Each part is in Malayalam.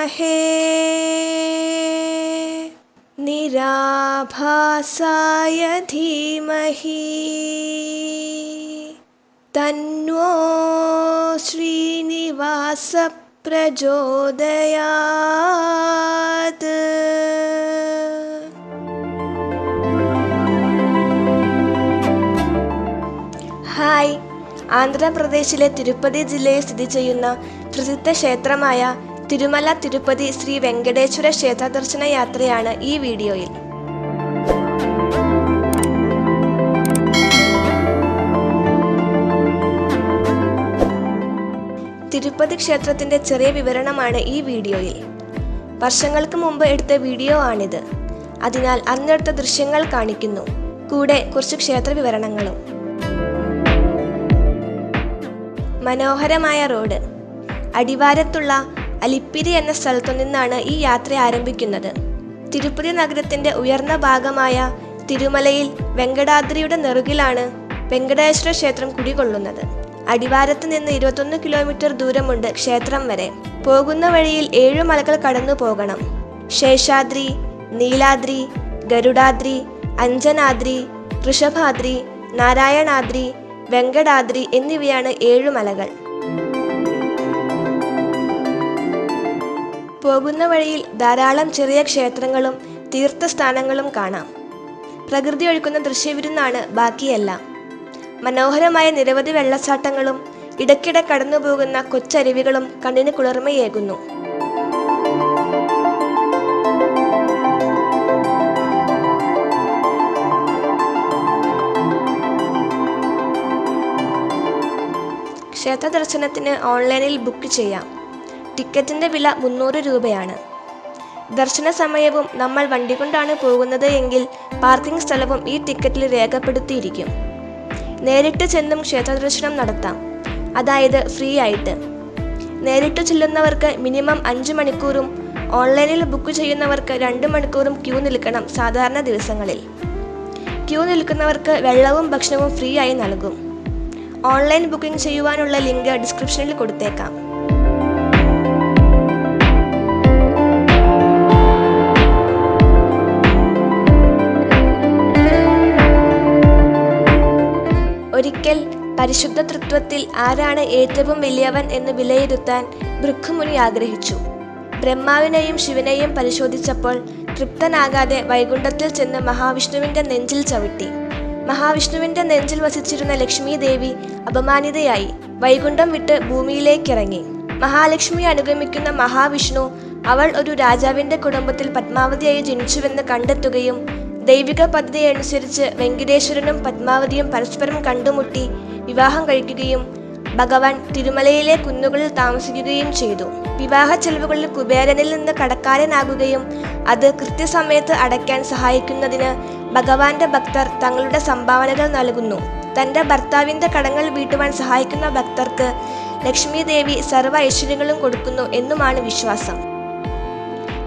निरञ्जनाय विद्महे निराभासाय धीमहि तन्नो श्रीनिवासः प्रचोदयात् ഹായ് ആന്ധ്രാപ്രദേശിലെ തിരുപ്പതി ജില്ലയിൽ സ്ഥിതി ചെയ്യുന്ന പ്രസിദ്ധ ക്ഷേത്രമായ തിരുമല തിരുപ്പതി ശ്രീ വെങ്കടേശ്വര ക്ഷേത്ര ദർശന യാത്രയാണ് ഈ വീഡിയോയിൽ. തിരുപ്പതി ക്ഷേത്രത്തിന്റെ ചെറിയ വിവരണമാണ് ഈ വീഡിയോയിൽ. വർഷങ്ങൾക്ക് മുമ്പ് എടുത്ത വീഡിയോ ആണിത്. അതിനാൽ അന്നെടുത്ത ദൃശ്യങ്ങൾ കാണിക്കുന്നു. കൂടെ കുറച്ച് ക്ഷേത്ര വിവരണങ്ങളും. മനോഹരമായ റോഡ്. അടിവാരത്തുള്ള അലിപ്പിരി എന്ന സ്ഥലത്തു നിന്നാണ് ഈ യാത്ര ആരംഭിക്കുന്നത്. തിരുപ്പതി നഗരത്തിന്റെ ഉയർന്ന ഭാഗമായ തിരുമലയിൽ വെങ്കടാദ്രിയുടെ നെറുകിലാണ് വെങ്കടേശ്വര ക്ഷേത്രം കുടികൊള്ളുന്നത്. അടിവാരത്ത് നിന്ന് ഇരുപത്തൊന്ന് കിലോമീറ്റർ ദൂരമുണ്ട് ക്ഷേത്രം വരെ. പോകുന്ന വഴിയിൽ ഏഴു മലകൾ കടന്നു പോകണം. ശേഷാദ്രി നീലാദ്രി ഗരുഡാദ്രി അഞ്ജനാദ്രി ഋഷഭാദ്രി നാരായണാദ്രി വെങ്കടാദ്രി എന്നിവയാണ് ഏഴു മലകൾ. പോകുന്ന വഴിയിൽ ധാരാളം ചെറിയ ക്ഷേത്രങ്ങളും തീർത്ഥസ്ഥാനങ്ങളും കാണാം. പ്രകൃതി ഒഴുക്കുന്ന ദൃശ്യവിരുന്നാണ് ബാക്കിയെല്ലാം. മനോഹരമായ നിരവധി വെള്ളച്ചാട്ടങ്ങളും ഇടയ്ക്കിടെ കടന്നുപോകുന്ന കൊച്ചരുവികളും കണ്ണിന് കുളിർമയേകുന്നു. ക്ഷേത്ര ദർശനത്തിന് ഓൺലൈനിൽ ബുക്ക് ചെയ്യാം. ടിക്കറ്റിന്റെ വില മുന്നൂറ് രൂപയാണ്. ദർശന സമയവും നമ്മൾ വണ്ടി കൊണ്ടാണ് പോകുന്നത് എങ്കിൽ പാർക്കിംഗ് സ്ഥലവും ഈ ടിക്കറ്റിൽ രേഖപ്പെടുത്തിയിരിക്കും. നേരിട്ട് ചെന്നും ക്ഷേത്ര ദർശനം നടത്താം. അതായത് ഫ്രീ ആയിട്ട്. നേരിട്ട് ചെല്ലുന്നവർക്ക് മിനിമം അഞ്ച് മണിക്കൂറും ഓൺലൈനിൽ ബുക്ക് ചെയ്യുന്നവർക്ക് രണ്ട് മണിക്കൂറും ക്യൂ നിൽക്കണം സാധാരണ ദിവസങ്ങളിൽ. ക്യൂ നിൽക്കുന്നവർക്ക് വെള്ളവും ഭക്ഷണവും ഫ്രീ ആയി നൽകും. ഓൺലൈൻ ബുക്കിംഗ് ചെയ്യുവാനുള്ള ലിങ്ക് ഡിസ്ക്രിപ്ഷനിൽ കൊടുത്തേക്കാം. പരിശുദ്ധ തൃത്വത്തിൽ ആരാണ് ഏറ്റവും വലിയവൻ എന്ന് വിലയിരുത്താൻ ഭൃക്കുമുനി ആഗ്രഹിച്ചു. ബ്രഹ്മാവിനെയും ശിവനെയും പരിശോധിച്ചപ്പോൾ തൃപ്തനാകാതെ വൈകുണ്ഠത്തിൽ ചെന്ന് മഹാവിഷ്ണുവിന്റെ നെഞ്ചിൽ ചവിട്ടി. മഹാവിഷ്ണുവിന്റെ നെഞ്ചിൽ വസിച്ചിരുന്ന ലക്ഷ്മി ദേവി അപമാനിതയായി വൈകുണ്ഠം വിട്ട് ഭൂമിയിലേക്കിറങ്ങി. മഹാലക്ഷ്മി അനുഗമിക്കുന്ന മഹാവിഷ്ണു അവൾ ഒരു രാജാവിന്റെ കുടുംബത്തിൽ പത്മാവതിയായി ജനിച്ചുവെന്ന് കണ്ടെത്തുകയും ദൈവിക പദ്ധതി അനുസരിച്ച് വെങ്കിടേശ്വരനും പത്മാവതിയും പരസ്പരം കണ്ടുമുട്ടി വിവാഹം കഴിക്കുകയും ഭഗവാൻ തിരുമലയിലെ കുന്നുകളിൽ താമസിക്കുകയും ചെയ്തു. വിവാഹ ചെലവുകളിൽ കുബേരനിൽ നിന്ന് കടക്കാരനാകുകയും അത് കൃത്യസമയത്ത് അടയ്ക്കാൻ സഹായിക്കുന്നതിന് ഭഗവാന്റെ ഭക്തർ തങ്ങളുടെ സംഭാവനകൾ നൽകുന്നു. തന്റെ ഭർത്താവിന്റെ കടങ്ങൾ വീട്ടുവാൻ സഹായിക്കുന്ന ഭക്തർക്ക് ലക്ഷ്മി ദേവി സർവ ഐശ്വര്യങ്ങളും കൊടുക്കുന്നു എന്നുമാണ് വിശ്വാസം.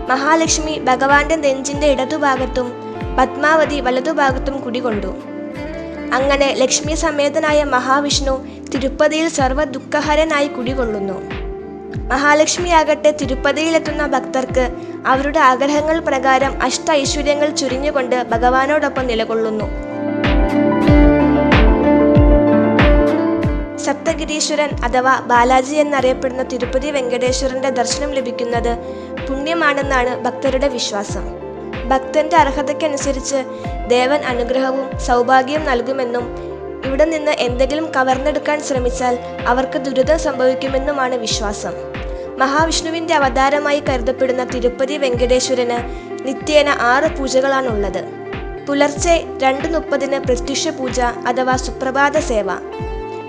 മഹാലക്ഷ്മി ഭഗവാന്റെ നെഞ്ചിന്റെ ഇടതുഭാഗത്തും പത്മാവതി വലതുഭാഗത്തും കുടികൊണ്ടു. അങ്ങനെ ലക്ഷ്മി സമേതനായ മഹാവിഷ്ണു തിരുപ്പതിയിൽ സർവ ദുഃഖഹരനായി കുടികൊള്ളുന്നു. മഹാലക്ഷ്മിയാകട്ടെ തിരുപ്പതിയിലെത്തുന്ന ഭക്തർക്ക് അവരുടെ ആഗ്രഹങ്ങൾ പ്രകാരം അഷ്ട ഐശ്വര്യങ്ങൾ ചുരിഞ്ഞുകൊണ്ട് ഭഗവാനോടൊപ്പം നിലകൊള്ളുന്നു. സപ്തഗിരീശ്വരൻ അഥവാ ബാലാജി എന്നറിയപ്പെടുന്ന തിരുപ്പതി വെങ്കടേശ്വരന്റെ ദർശനം ലഭിക്കുന്നത് പുണ്യമാണെന്നാണ് ഭക്തരുടെ വിശ്വാസം. ഭക്തന്റെ അർഹതയ്ക്കനുസരിച്ച് ദേവൻ അനുഗ്രഹവും സൗഭാഗ്യവും നൽകുമെന്നും ഇവിടെ നിന്ന് എന്തെങ്കിലും കവർന്നെടുക്കാൻ ശ്രമിച്ചാൽ അവർക്ക് ദുരിതം സംഭവിക്കുമെന്നുമാണ് വിശ്വാസം. മഹാവിഷ്ണുവിന്റെ അവതാരമായി കരുതപ്പെടുന്ന തിരുപ്പതി വെങ്കടേശ്വരന് നിത്യേന ആറ് പൂജകളാണുള്ളത്. പുലർച്ചെ രണ്ട് മുപ്പതിന് പ്രത്യക്ഷ പൂജ അഥവാ സുപ്രഭാത സേവ.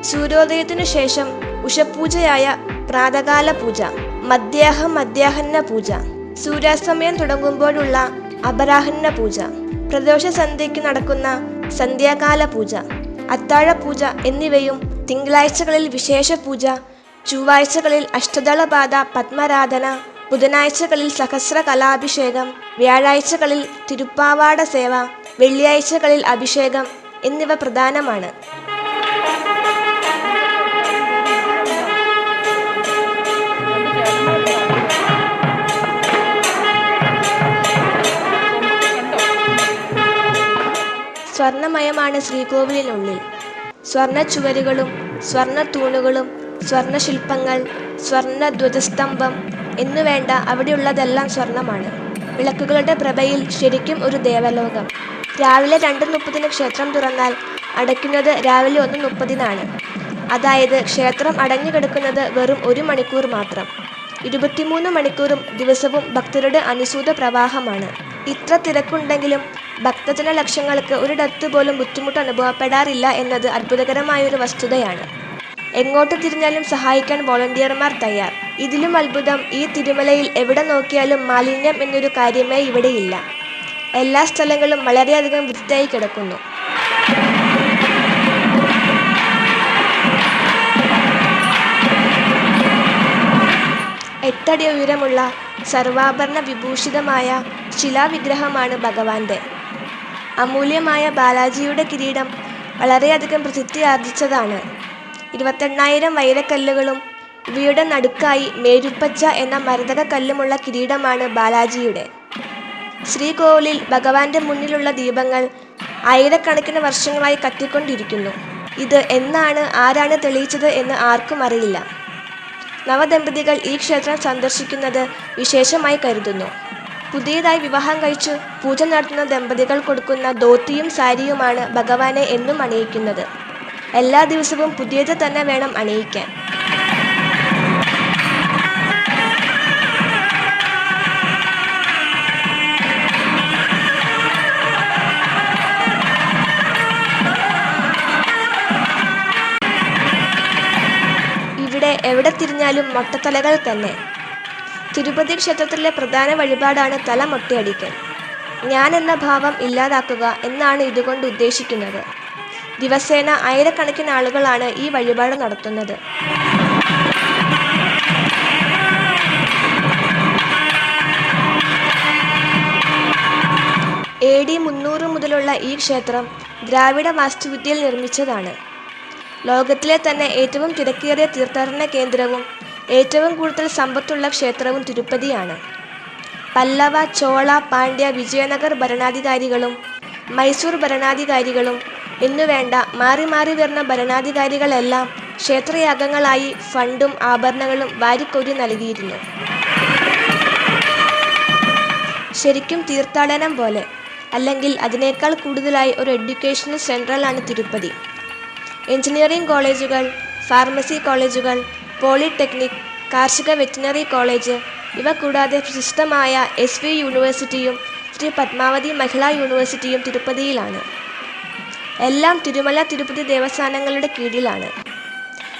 സൂര്യോദയത്തിനു ശേഷം ഉഷപൂജയായ പ്രാതകാല പൂജ മധ്യാഹം മധ്യാഹന്ന പൂജ സൂര്യാസ്തമയം തുടങ്ങുമ്പോഴുള്ള അപരാഹ്ന പൂജ പ്രദോഷ സന്ധ്യയ്ക്ക് നടക്കുന്ന സന്ധ്യാകാല പൂജ അത്താഴ പൂജ എന്നിവയും തിങ്കളാഴ്ചകളിൽ വിശേഷ പൂജ ചൊവ്വാഴ്ചകളിൽ അഷ്ടദളപാത പത്മരാധന ബുധനാഴ്ചകളിൽ സഹസ്ര കലാഭിഷേകം വ്യാഴാഴ്ചകളിൽ തിരുപ്പാവാട സേവ വെള്ളിയാഴ്ചകളിൽ അഭിഷേകം എന്നിവ പ്രധാനമാണ്. സ്വർണമയമാണ് ശ്രീകോവിലിനുള്ളിൽ. സ്വർണ ചുവരുകളും സ്വർണ തൂണുകളും സ്വർണ ശില്പങ്ങൾ സ്വർണ ധ്വജസ്തംഭം എന്നുവേണ്ട അവിടെയുള്ളതെല്ലാം സ്വർണമാണ്. വിളക്കുകളുടെ പ്രഭയിൽ ശരിക്കും ഒരു ദേവലോകം. രാവിലെ രണ്ട് മുപ്പതിന് ക്ഷേത്രം തുറന്നാൽ അടയ്ക്കുന്നത് രാവിലെ ഒന്ന് മുപ്പതിനാണ്. അതായത് ക്ഷേത്രം അടഞ്ഞുകിടക്കുന്നത് വെറും ഒരു മണിക്കൂർ മാത്രം. ഇരുപത്തിമൂന്ന് മണിക്കൂറും ദിവസവും ഭക്തരുടെ അനുസൂത പ്രവാഹമാണ്. ഇത്ര തിരക്കുണ്ടെങ്കിലും ഭക്തജന ലക്ഷങ്ങൾക്ക് ഒരിടത്ത് പോലും ബുദ്ധിമുട്ട് അനുഭവപ്പെടാറില്ല എന്നത് അത്ഭുതകരമായൊരു വസ്തുതയാണ്. എങ്ങോട്ട് തിരിഞ്ഞാലും സഹായിക്കാൻ വോളണ്ടിയർമാർ തയ്യാർ. ഇതിലും അത്ഭുതം ഈ തിരുമലയിൽ എവിടെ നോക്കിയാലും മാലിന്യം എന്നൊരു കാര്യമേ ഇവിടെയില്ല. എല്ലാ സ്ഥലങ്ങളും വളരെയധികം വൃത്തിയായി കിടക്കുന്നു. എട്ടടി ഉയരമുള്ള സർവാഭരണ വിഭൂഷിതമായ ശിലാവിഗ്രഹമാണ് ഭഗവാന്റെ. അമൂല്യമായ ബാലാജിയുടെ കിരീടം വളരെയധികം പ്രസിദ്ധി ആർജിച്ചതാണ്. ഇരുപത്തെണ്ണായിരം വൈരക്കല്ലുകളും ഇവയുടെ നടുക്കായി മേരുപ്പച്ച എന്ന മരതക കല്ലുമുള്ള കിരീടമാണ് ബാലാജിയുടെ. ശ്രീകോവിലിൽ ഭഗവാന്റെ മുന്നിലുള്ള ദീപങ്ങൾ ആയിരക്കണക്കിന് വർഷങ്ങളായി കത്തിക്കൊണ്ടിരിക്കുന്നു. ഇത് എന്നാണ് ആരാണ് തെളിയിച്ചത് എന്ന് ആർക്കും അറിയില്ല. നവദമ്പതികൾ ഈ ക്ഷേത്രം സന്ദർശിക്കുന്നത് വിശേഷമായി കരുതുന്നു. പുതിയതായി വിവാഹം കഴിച്ചു പൂജ നടത്തുന്ന ദമ്പതികൾ കൊടുക്കുന്ന ധോത്തിയും സാരിയുമാണ് ഭഗവാനെ എന്നും അണിയിക്കുന്നത്. എല്ലാ ദിവസവും പുതിയത് തന്നെ വേണം അണിയിക്കാൻ. ഇവിടെ എവിടെ തിരിഞ്ഞാലും മൊട്ടത്തലകൾ തന്നെ. തിരുപ്പതി ക്ഷേത്രത്തിലെ പ്രധാന വഴിപാടാണ് തല മൊട്ടയടിക്കൽ. ഞാൻ എന്ന ഭാവം ഇല്ലാതാക്കുക എന്നാണ് ഇതുകൊണ്ട് ഉദ്ദേശിക്കുന്നത്. ദിവസേന ആയിരക്കണക്കിന് ആളുകളാണ് ഈ വഴിപാട് നടത്തുന്നത്. എ ഡി മുന്നൂറ് മുതലുള്ള ഈ ക്ഷേത്രം ദ്രാവിഡ വാസ്തുവിദ്യയിൽ നിർമ്മിച്ചതാണ്. ലോകത്തിലെ തന്നെ ഏറ്റവും തിരക്കേറിയ തീർത്ഥാടന കേന്ദ്രവും ഏറ്റവും കൂടുതൽ സമ്പത്തുള്ള ക്ഷേത്രവും തിരുപ്പതിയാണ്. പല്ലവ ചോള പാണ്ഡ്യ വിജയനഗർ ഭരണാധികാരികളും മൈസൂർ ഭരണാധികാരികളും എന്നുവേണ്ട മാറി മാറി വരുന്ന ഭരണാധികാരികളെല്ലാം ക്ഷേത്രയാഗങ്ങളായി ഫണ്ടും ആഭരണങ്ങളും വാരിക്കൊരു നൽകിയിരുന്നു. ശരിക്കും തീർത്ഥാടനം പോലെ അല്ലെങ്കിൽ അതിനേക്കാൾ കൂടുതലായി ഒരു എഡ്യൂക്കേഷണൽ സെൻട്രലാണ് തിരുപ്പതി. എഞ്ചിനീയറിംഗ് കോളേജുകൾ ഫാർമസി കോളേജുകൾ പോളിടെക്നിക് കാർഷിക വെറ്റിനറി കോളേജ് ഇവ കൂടാതെ പ്രശസ്തമായ എസ് വി യൂണിവേഴ്സിറ്റിയും ശ്രീ പത്മാവതി മഹിളാ യൂണിവേഴ്സിറ്റിയും തിരുപ്പതിയിലാണ്. എല്ലാം തിരുമല തിരുപ്പതി ദേവസ്ഥാനങ്ങളുടെ കീഴിലാണ്.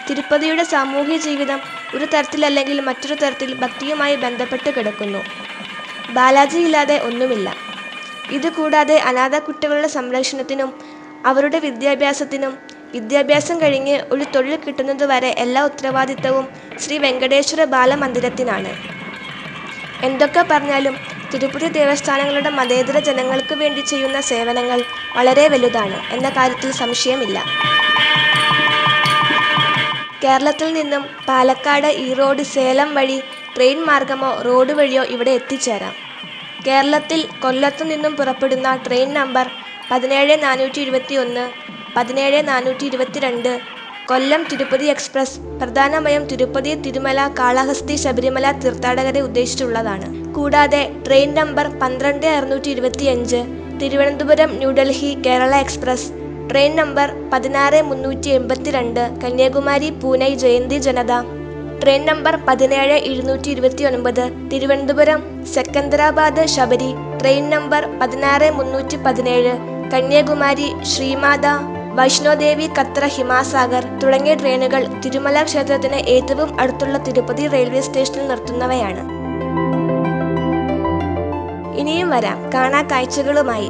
തിരുപ്പതിയുടെ സാമൂഹ്യ ജീവിതം ഒരു തരത്തിലല്ലെങ്കിൽ മറ്റൊരു തരത്തിൽ ഭക്തിയുമായി ബന്ധപ്പെട്ട് കിടക്കുന്നു. ബാലാജി ഇല്ലാതെ ഒന്നുമില്ല. ഇതുകൂടാതെ അനാഥ കുട്ടികളുടെ സംരക്ഷണത്തിനും അവരുടെ വിദ്യാഭ്യാസത്തിനും വിദ്യാഭ്യാസം കഴിഞ്ഞ് ഒരു തൊഴിൽ കിട്ടുന്നതുവരെ എല്ലാ ഉത്തരവാദിത്തവും ശ്രീ വെങ്കടേശ്വര ബാലമന്ദിരത്തിനാണ്. എന്തൊക്കെ പറഞ്ഞാലും തിരുപ്പതി ദേവസ്ഥാനങ്ങളുടെ മതേതര ജനങ്ങൾക്ക് വേണ്ടി ചെയ്യുന്ന സേവനങ്ങൾ വളരെ വലുതാണ് എന്ന കാര്യത്തിൽ സംശയമില്ല. കേരളത്തിൽ നിന്നും പാലക്കാട് ഈറോഡ് സേലം വഴി ട്രെയിൻ മാർഗമോ റോഡ് വഴിയോ ഇവിടെ എത്തിച്ചേരാം. കേരളത്തിൽ കൊല്ലത്തു നിന്നും പുറപ്പെടുന്ന ട്രെയിൻ നമ്പർ പതിനേഴ് നാനൂറ്റി ഇരുപത്തി ഒന്ന് പതിനേഴ് നാനൂറ്റി ഇരുപത്തിരണ്ട് കൊല്ലം തിരുപ്പതി എക്സ്പ്രസ്. പ്രധാനമായും തിരുപ്പതി തിരുമല കാളഹസ്തി ശബരിമല തീർത്ഥാടകരെ ഉദ്ദേശിച്ചുള്ളതാണ് കൂടാതെ ട്രെയിൻ നമ്പർ പന്ത്രണ്ട് അറുന്നൂറ്റി ഇരുപത്തിയഞ്ച് Thiruvananthapuram New Delhi Kerala express. Train number പതിനാറ് മുന്നൂറ്റി എൺപത്തിരണ്ട് കന്യാകുമാരി പൂനെ ജയന്തി ജനത. ട്രെയിൻ നമ്പർ പതിനേഴ് ഇരുന്നൂറ്റി ഇരുപത്തി ഒൻപത് തിരുവനന്തപുരം സെക്കന്ദരാബാദ് ശബരി. ട്രെയിൻ നമ്പർ പതിനാറ് മുന്നൂറ്റി പതിനേഴ് കന്യാകുമാരി ശ്രീമാത. വൈഷ്ണോദേവി കത്ര ഹിമാസാഗർ തുടങ്ങിയ ട്രെയിനുകൾ തിരുമല ക്ഷേത്രത്തിന് ഏറ്റവും അടുത്തുള്ള തിരുപ്പതി റെയിൽവേ സ്റ്റേഷനിൽ നിർത്തുന്നവയാണ്. ഇനിയും വരാം. കാണാ കാഴ്ചകളുമായി.